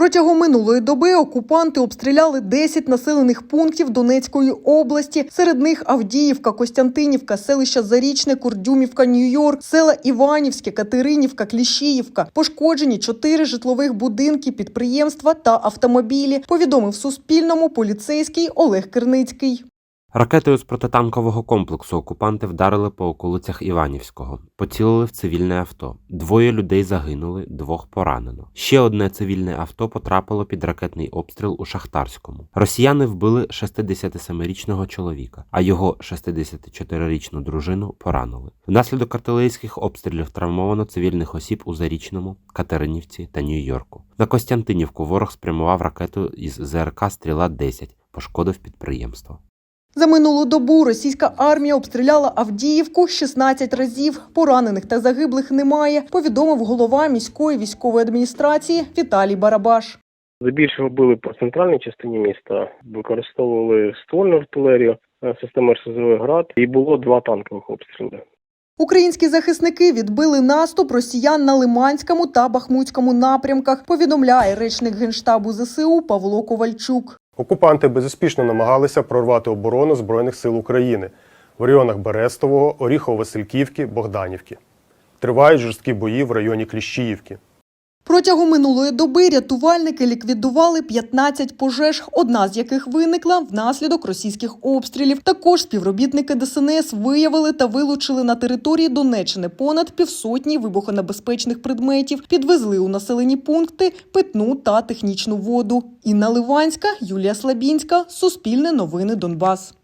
Протягом минулої доби окупанти обстріляли 10 населених пунктів Донецької області. Серед них Авдіївка, Костянтинівка, селища Зарічне, Курдюмівка, Нью-Йорк, села Іванівське, Катеринівка, Кліщіївка. Пошкоджені чотири житлових будинки, підприємства та автомобілі. Повідомив Суспільному поліцейський Олег Керницький. Ракетою з протитанкового комплексу окупанти вдарили по околицях Іванівського, поцілили в цивільне авто. Двоє людей загинули, двох поранено. Ще одне цивільне авто потрапило під ракетний обстріл у Шахтарському. Росіяни вбили 67-річного чоловіка, а його 64-річну дружину поранили. Внаслідок артилерійських обстрілів травмовано цивільних осіб у Зарічному, Катеринівці та Нью-Йорку. На Костянтинівку ворог спрямував ракету із ЗРК Стріла 10 пошкодив підприємство. За минулу добу російська армія обстріляла Авдіївку 16 разів. Поранених та загиблих немає. Повідомив голова міської військової адміністрації Віталій Барабаш. Здебільшого били по центральній частині міста, використовували ствольну артилерію, е, системи РСЗВ «Град» і було два танкових обстріли. Українські захисники відбили наступ росіян на Лиманському та Бахмутському напрямках. Повідомляє речник генштабу ЗСУ Павло Ковальчук. Окупанти безуспішно намагалися прорвати оборону Збройних сил України в районах Берестового, Оріхово-Васильківки, Богданівки. Тривають жорсткі бої в районі Кліщіївки. Протягом минулої доби рятувальники ліквідували 15 пожеж, одна з яких виникла внаслідок російських обстрілів. Також співробітники ДСНС виявили та вилучили на території Донеччини понад півсотні вибухонебезпечних предметів, підвезли у населені пункти питну та технічну воду. Інна Ливанська, Юлія Слабінська, Суспільне новини Донбас.